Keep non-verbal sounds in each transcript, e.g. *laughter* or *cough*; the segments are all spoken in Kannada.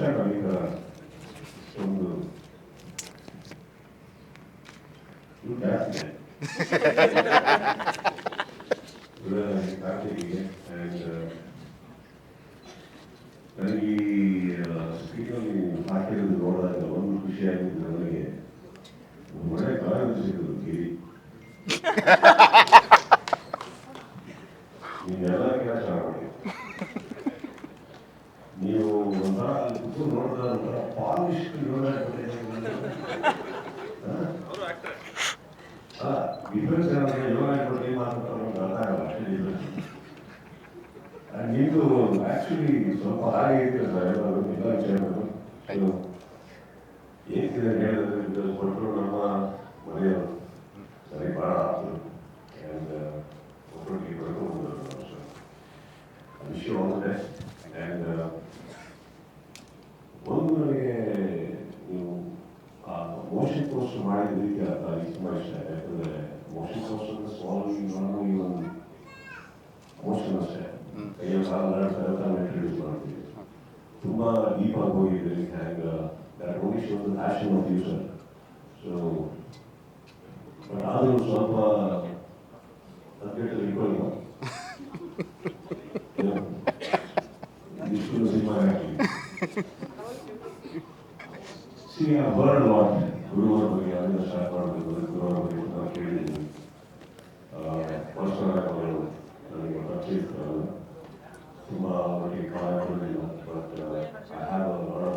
ಸ್ಟ್ಯಾಂಡ್ ಒಂದು ನನಗೆ ಈ ಸ್ಪೀಕರ್ ನೀವು ಹಾಕಿರೋದು ನೋಡಿದಾಗ ಒಂದು ಖುಷಿಯಾಗಿದ್ದು ನನಗೆ ಒಳ್ಳೆ ಕಾರಣ ಸಿಗೋದು ಗಿರಿ ನೀವೆಲ್ಲ ಕೆಲಸ ಮಾಡಿ ನೀವು ಒಂಥರ ಅಲ್ಲಿ ಪಾಲಿಶ್ ಏನಂದ್ರೆ ಯೋಗ ಕೊಟ್ಟು ಮಾತಾಡ್ತಾರೆ ಅಂತ ಅರ್ಥ ಆಗಲ್ಲ ಸ್ವಲ್ಪ ಹಾಗೆ ಇದೆ ಏನಿದೆ ಹೇಳಿದ್ರೆ ಇದು ಕೊಟ್ಟರು ನಮ್ಮ ಮನೆಯವರು ಸರಿ ವಿಷಯ ಆ್ಯಂಡ್ ಒಂದು ನನಗೆ ನೀವು ಆ ಮೋಷನ್ ಕೋರ್ಸ್ ಮಾಡಿದ ರೀತಿ ಅರ್ಥ ಆಗಿ ತುಂಬ ಇಷ್ಟ ಆಯ್ತು ಯಾಕಂದರೆ ಮೋಷನ್ ಕೋರ್ಸ್ ಅಂದರೆ ಸ್ವಾಮಿ ನಾನು ಈ ಒಂದು ಮೋಷನ್ ಅಷ್ಟೇ ಕೈಯಲ್ಲಿ ಕಾಲ ನಡೆಸ್ತಾರೆ ಅಂತ ಇಂಟ್ರಡ್ಯೂಸ್ ಮಾಡ್ತೀವಿ ತುಂಬ ಡೀಪ್ ಆಗಿ ಹೋಗಿದ್ದೀರಿ hang that only shows the passion of user so but ಆದರೂ ಸ್ವಲ್ಪ ಸಬ್ಜೆಕ್ಟ್ ಇಟ್ಕೊಳ್ಳಿ ಇಷ್ಟು ಸಿನಿಮಾ ಸಿ ಬರ್ಡ್ ಲಾಟ್ ಗುರುವರ ಬಗ್ಗೆ ಸ್ಟಾರ್ಟ್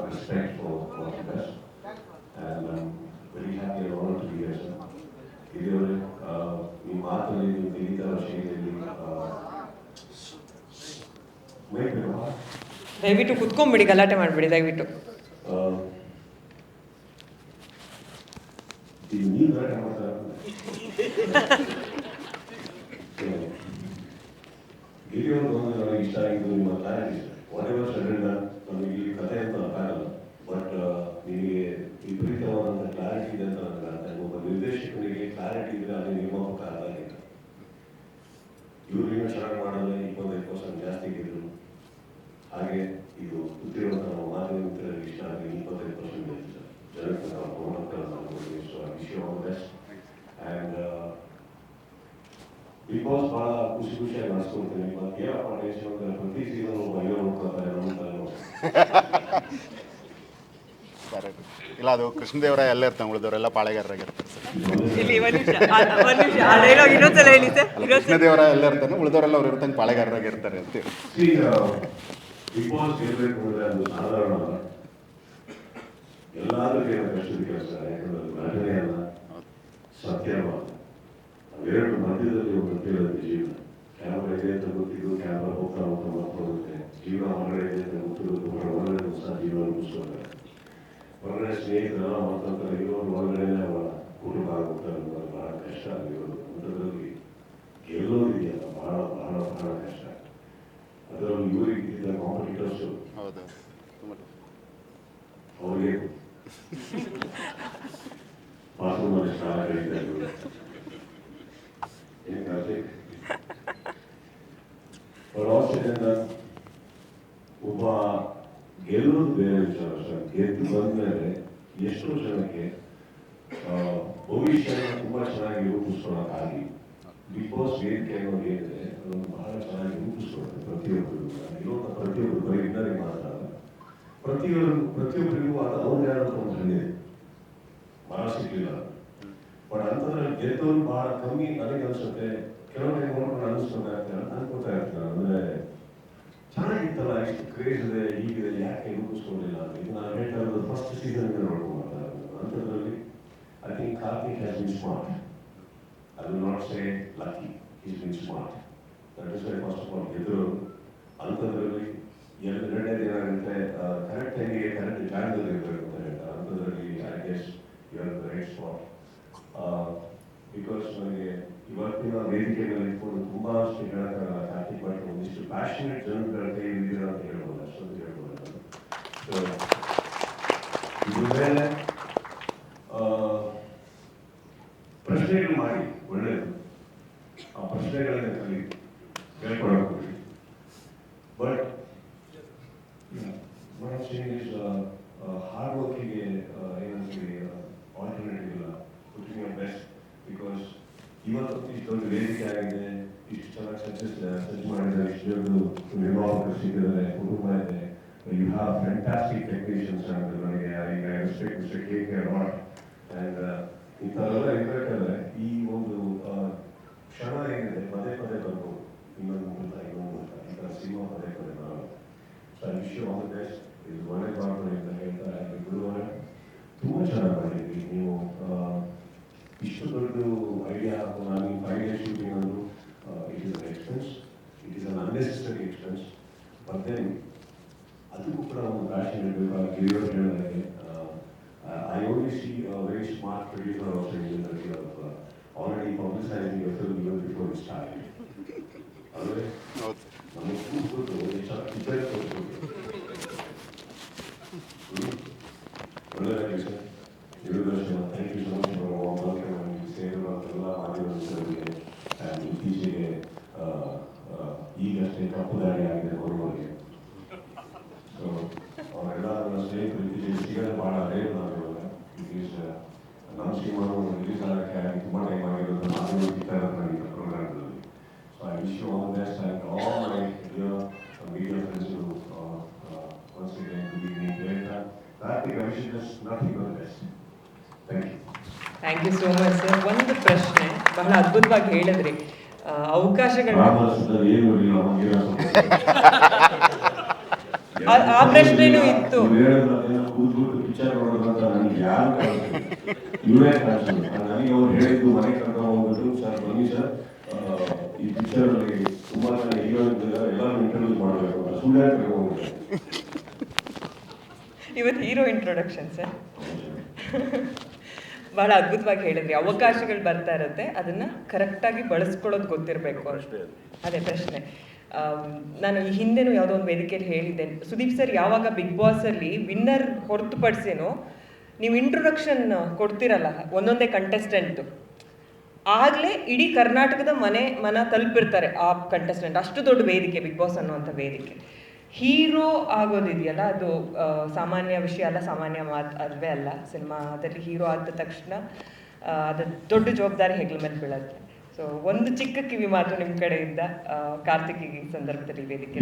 ರೆಸ್ಪೆಕ್ಟ್ ದಯವಿಟ್ಟು ಕುತ್ಕೊಂಡ್ಬಿಡಿ ಗಲಾಟೆ ಮಾಡಿಬಿಡಿ ದಯವಿಟ್ಟು. ನೀವು ಗಲಾಟೆ ಮಾಡ್ತಾರೆ ಒಂದು ನನಗೆ ಇಷ್ಟ ಆಗಿದ್ದು ನಿಮ್ಮ ಕ್ಲಾರಿಟಿ ವಾಟ್ ಎವರ್ ಸ್ಟಡಿಂದ ನಮಗೆ ಈ ಕಥೆ ಅಂತ ಆಗಲ್ಲ ಬಟ್ ನಿಮಗೆ ವಿಪರೀತವಾದಂಥ ಕ್ಲಾರಿಟಿ ಇದೆ ಅಂತ ನನಗೆ. ಒಬ್ಬ ನಿರ್ದೇಶಕನಿಗೆ ಕ್ಲಾರಿಟಿ ಇದ್ರೆ ನಿಮ್ಮ ನಿರ್ಮಾಪಕ ಅರ್ಥ ಆಗಿಲ್ಲ ಇವ್ರಿಗಿನ್ನ ಚೆನ್ನಾಗಿ ಮಾಡಿದ್ರೆ ಇಪ್ಪತ್ತೈದು ಪರ್ಸೆಂಟ್ ಜಾಸ್ತಿ ಇದ್ರು ಹಾಗೆ ಇದು ಗೊತ್ತಿರುವಂಥ ನಮ್ಮ ಮಾಧ್ಯಮ ಮಿತ್ರರಿಗೆ ಇಷ್ಟ ಆಗಿ ಇಪ್ಪತ್ತೈದು ಪರ್ಸೆಂಟ್ ಜನಕ್ಕೆ ನಾವು ಗಮನಕ್ಕೆ ಮಾಡ್ಬೋದು ಸೊ ಆ ವಿಷಯ ಬೆಸ್ಟ್ ಆ್ಯಂಡ್ ಬಿಗ್ ಬಾಸ್ ಭಾಳ ಖುಷಿ ಖುಷಿಯಾಗಿ ನಡೆಸ್ಕೊಳ್ತೀನಿ ಪ್ರತಿ ಸೀಸನ್ ಸರ್ ಇಲ್ಲ ಅದು ಕೃಷ್ಣದೇವರ ಎಲ್ಲ ಇರ್ತಾನೆ ಉಳಿದವರೆಲ್ಲ ಪಾಳೆಗಾರರಾಗಿರ್ತಾರೆ ಸರ್ ಇಲ್ಲಿ ಒಂದು ನಿಮಿಷ ಆ- ಒಂದು ನಿಮಿಷ ಆ ಡೈಲಾಗ್ ಇನ್ನೊಂದ್ಸಲ ಹೇಳಿ ಸರ್ ಕೃಷ್ಣದೇವರ ಎಲ್ಲ ಇರ್ತಾನೆ ಉಳಿದವರೆಲ್ಲ ಅವ್ರು ಇರ್ತಾನೆ ಪಾಳೆಗಾರರಾಗಿರ್ತಾರೆ ಅಂತ ಈಗ ಬಿಗ್ ಬಾಸ್ ಗೆಲ್ಲಬೇಕು ಅಂದ್ರೆ ಅದು ಸಾಧಾರಣ ಅಲ್ಲ ಎಲ್ಲಾದ್ರೂ ಕೇಳೋ ಕಷ್ಟದ ಕೆಲಸ ಯಾಕಂದ್ರೆ ಅದು ಅಲ್ಲ ಸತ್ಯವಾದ ಅವೆರಡು ಮಧ್ಯದಲ್ಲಿ ಒಂದು ಜೀವನ ಕ್ಯಾಮ್ರಾ ಇದೆ ಅಂತ ಗೊತ್ತಿದ್ದು ಕ್ಯಾಮ್ರಾ ಹೋಗ್ತಾ ಹೋಗ್ತಾ ಮರ್ತೋಗುತ್ತೆ ಜೀವ ಹೊರಗಡೆ ಇದೆ ಅಂತ ಗೊತ್ತಿರೋದು ಹೊರಗಡೆ ಸಹ ಜೀವ ಮುಗಿಸ್ತಾರೆ ಹೊರಗಡೆ ಸ್ನೇಹಿತರ ಮಾತಾಡ್ತಾರೆ ಇರೋರು ಒಳಗಡೆನೆ ಅವರ ಕುಟುಂಬ ಆಗುತ್ತೆ ಅನ್ನೋದು ಬಹಳ ಕಷ್ಟ ಆಗಿರೋದು ಅದರಲ್ಲಿ ಬಹಳ ಬಹಳ ಬಹಳ ಕಷ್ಟ. ಅದರಲ್ಲಿ ಇವರಿಗೆ ಇದ್ದ ಕಾಂಪಿಟೇಟರ್ಸ್ ಅವ್ರಿಗೆ *laughs* ಏನ್ ಕಾರ್ತಿಕ್? ಪ್ರವಾಸದಿಂದ ಒಬ್ಬ ಗೆಲ್ಲೋದು ಬೇರೆ ವಿಚಾರ. ಸರ್, ಗೆದ್ದು ಬಂದ್ಮೇಲೆ ಎಷ್ಟೋ ಜನಕ್ಕೆ ಭವಿಷ್ಯನ ತುಂಬಾ ಚೆನ್ನಾಗಿ ರೂಪಿಸ್ಕೊಳಕ್ಕಾಗಿ ಬಿಗ್ ಬಾಸ್ ವೇದಿಕೆ ಅನ್ನೋದು ಏನಿದೆ ಅಂತ ನಾನು ಹೇಳ್ತಾ ಇರೋದು ಫಸ್ಟ್ ಸೀಸನ್ ನೋಡ್ಕೊಂಡು ಬರ್ತಾ ಇರೋದು ಅಂಥದ್ರಲ್ಲಿ I think Karthik has been smart I will not say lucky is been smart that is why first of all ಗೆದ್ದರು ಅಂಥದ್ರಲ್ಲಿ ಎರಡು ಎರಡನೇ ದಿನ ಆಗುತ್ತೆ ಕರೆಕ್ಟಾಗಿ ಕರೆಕ್ಟ್ ಜಾಗದಲ್ಲಿ ಇರಬೇಕು ಅಂತ ಹೇಳ್ತಾರೆ ಅಂಥದ್ರಲ್ಲಿ I guess you are the right because ನನಗೆ ಇವತ್ತಿನ ವೇದಿಕೆಗಳಲ್ಲಿ ಇಟ್ಕೊಂಡು ತುಂಬಾ ಅಷ್ಟು ಹೇಳೋಕ್ಕಾಗಲ್ಲ ಕಾರ್ತಿಕ್ ಭಟ್ ಒಂದಿಷ್ಟು ಪ್ಯಾಷನೇಟ್ ಜನಗಳ ಕೈ ಅಂತ ಹೇಳ್ಬೋದು? ಅಷ್ಟೊಂದು ಹೇಳ್ಬೋದು. ಸೊ ಇದ್ರ ಮೇಲೆ ಆ, ಪ್ರಶ್ನೆಗಳು ಮಾಡಿ ಒಳ್ಳೆಯದು ಆ ಪ್ರಶ್ನೆಗಳನ್ನ ಕಲಿ ಕೇಳ್ಕೊಳಕ್ ಹೋಗಿ but what I'm saying is, uh, uh, hard working ಏನಂತೀವಿ ಆಲ್ಟರ್ನೇಟಿವ್ ಇಲ್ಲ ಪುಟಿಂಗ್ ಯೋರ್ ಬೆಸ್ಟ್ ಬಿಕಾಸ್ ಇವತ್ತು ಇಷ್ಟೊಂದು ವೇದಿಕೆ ಆಗಿದೆ ಇಷ್ಟು ಚೆನ್ನಾಗಿ ಸಕ್ಸಸ್ ಸಜ್ಜು ಮಾಡಿದ್ದಾರೆ ಇಷ್ಟು ದೊಡ್ಡ ನಿರ್ಮಾಪಕರು ಸಿಕ್ಕಿದ್ದಾರೆ ಕುಟುಂಬ ಇದೆ ಯು ಹ್ಯಾವ್ ಫ್ಯಾಂಟಾಸ್ಟಿಕ್ ಟೆಕ್ನಿಷಿಯನ್ಸ್ ಅಂತ ನನಗೆ ಈಗ ರೆಸ್ಪೆಕ್ಟ್ ಮಿಸ್ಟರ್ ಕೆ ಕೆ ರಾಟ್ ಆ್ಯಂಡ್ ಇಂಥವೆಲ್ಲ ಇರಬೇಕಾದ್ರೆ ಈ ಒಂದು ಕ್ಷಣ ಏನಿದೆ, ಪದೇ ಪದೇ ಬರ್ಬೋದು ಇನ್ನೊಂದು ಮುಗಿದ ಇನ್ನೊಂದು ಮುಗಿದ ಈ ಸಿನಿಮಾ ಪದೇ ಪದೇ ಬರೋದು so I wish you all the best ಇದು ಒಳ್ಳೆ ಮಾಡ್ಕೊಳ್ಳಿ ಅಂತ ಹೇಳ್ತಾರೆ ಗುರುವಾರ ತುಂಬ ಚೆನ್ನಾಗಿ ಮಾಡಿದ್ವಿ ನೀವು. ಇಷ್ಟು ದೊಡ್ಡ ಐಡಿಯಾ ನಾನು ಫೈವ್ ಡೇ ಶೂಟಿಂಗ್ ಅಂದು it is an expense it is an unnecessary expense but then ಅದಕ್ಕೂ ಕೂಡ ಒಂದು ರಾಶಿ ಇರಬೇಕು ಗಿರಿಯವರು ಹೇಳಿದಾಗೆ I only see very smart producer also in your film even before it start ಅಲ್ಲದೆ ಹೌದು ನಮಗೆ ಕೂತ್ಬಿಟ್ಟು ಎಷ್ಟು ಇಬ್ಬರೇ ತೋರಿಸ್ಬೇಕು ಒಳ್ಳೆಯದಾಗಿ sir ಇರುವುದಷ್ಟು thank you so much for welcome ನಮಗೆ ಸೇರಿರುವಂತೆಲ್ಲ ಮಾಡಿರುವಂಥವರಿಗೆ ಆ್ಯಂಡ್ ಇತ್ತೀಚೆಗೆ ಈಗಷ್ಟೇ ಕಪ್ಪು ದಾಳಿ ಆಗಿದೆ ಬರುವವರಿಗೆ ಸೊ ಅವರೆಲ್ಲ ನನ್ನ ಸ್ನೇಹಿತರು ಇತ್ತೀಚೆಗೆ ಸಿಗೋದು ಭಾಳ ರೇರ್ ನಾನು ಇವಾಗ ನಮ್ಮ ಸಿನಿಮಾನು ರಿಲೀಸ್ ಆಗೋಕ್ಕೆ ಆಗಿ ತುಂಬ ಟೈಮ್ ಆಗಿರೋದು ನಾನು ಇರ್ತಾರೆ ನನಗೆ ಪ್ರೋಗ್ರಾಮ್ಗಳಲ್ಲಿ so I wish you all best and all my dear media friends once again good evening ಹೇಳ್ತಾ Karthik I wish just nothing but best thank you thank you so much sir ಒಂದು ಪ್ರಶ್ನೆ ಬಹಳ ಅದ್ಭುತವಾಗಿ ಹೇಳಿದ್ರಿ ಆ, ಅವಕಾಶಗಳು ರಾಮದಾಸದಲ್ಲಿ ಏನು ಇರಲಿಲ್ಲ ನಮಗೆ ಆ- ಪ್ರಶ್ನೆನೂ ಇತ್ತು. ಈ ಪಿಕ್ಚರ್ ಅಲ್ಲಿ ಜನ ಹೀರೋಯಿನ್ ಎಲ್ಲರೂ ಇಂಟ್ರೊಡ್ಯೂಸ್ ಮಾಡಬೇಕು ಸುಳ್ಳು ಇವತ್ತು ಹೀರೋ ಇಂಟ್ರೊಡಕ್ಷನ್ ಸರ್ ಬಹಳ ಅದ್ಭುತವಾಗಿ ಹೇಳಿದ್ರಿ. ಅವಕಾಶಗಳು ಬರ್ತಾ ಇರುತ್ತೆ. ಅದನ್ನ ಕರೆಕ್ಟಾಗಿ ಬಳಸ್ಕೊಳ್ಳೋದು ಗೊತ್ತಿರಬೇಕು. ಅದೇ ಪ್ರಶ್ನೆ. ನಾನು ಈ ಹಿಂದೆನೂ ಯಾವುದೋ ಒಂದು ವೇದಿಕೆಯಲ್ಲಿ ಹೇಳಿದ್ದೆ. ಸುದೀಪ್ ಸರ್ ಯಾವಾಗ ಬಿಗ್ ಬಾಸ್ ಅಲ್ಲಿ ವಿನ್ನರ್ ಹೊರತುಪಡಿಸೇನೋ ನೀವು ಇಂಟ್ರೊಡಕ್ಷನ್ ಕೊಡ್ತಿರಲ್ಲ, ಒಂದೊಂದೇ ಕಂಟೆಸ್ಟೆಂಟ್ ಆಗಲೇ ಇಡೀ ಕರ್ನಾಟಕದ ಮನೆ, ಮನ ತಲುಪಿರ್ತಾರೆ ಆ ಕಂಟೆಸ್ಟೆಂಟ್ ಅಷ್ಟು ದೊಡ್ಡ ವೇದಿಕೆ ಬಿಗ್ ಬಾಸ್ ಅನ್ನುವಂಥ ವೇದಿಕೆ. ಹೀರೋ ಆಗೋದಿದೆಯಲ್ಲ, ಅದು ಸಾಮಾನ್ಯ ವಿಷಯ ಅಲ್ಲ, ಸಾಮಾನ್ಯ ಮಾತು ಅಲ್ವೇ ಅಲ್ಲ. ಸಿನಿಮಾದಲ್ಲಿ ಹೀರೋ ಆದ ತಕ್ಷಣ ಅದು ದೊಡ್ಡ ಜವಾಬ್ದಾರಿ ಹೆಗ್ಲ ಮೇಲೆ ಬೀಳುತ್ತೆ. ಸೊ ಒಂದು ಚಿಕ್ಕ ಕಿವಿ ಮಾತು ನಿಮ್ಮ ಕಡೆಯಿಂದ ಕಾರ್ತಿಕ್ ಈ ಸಂದರ್ಭದಲ್ಲಿ ವೇದಿಕೆ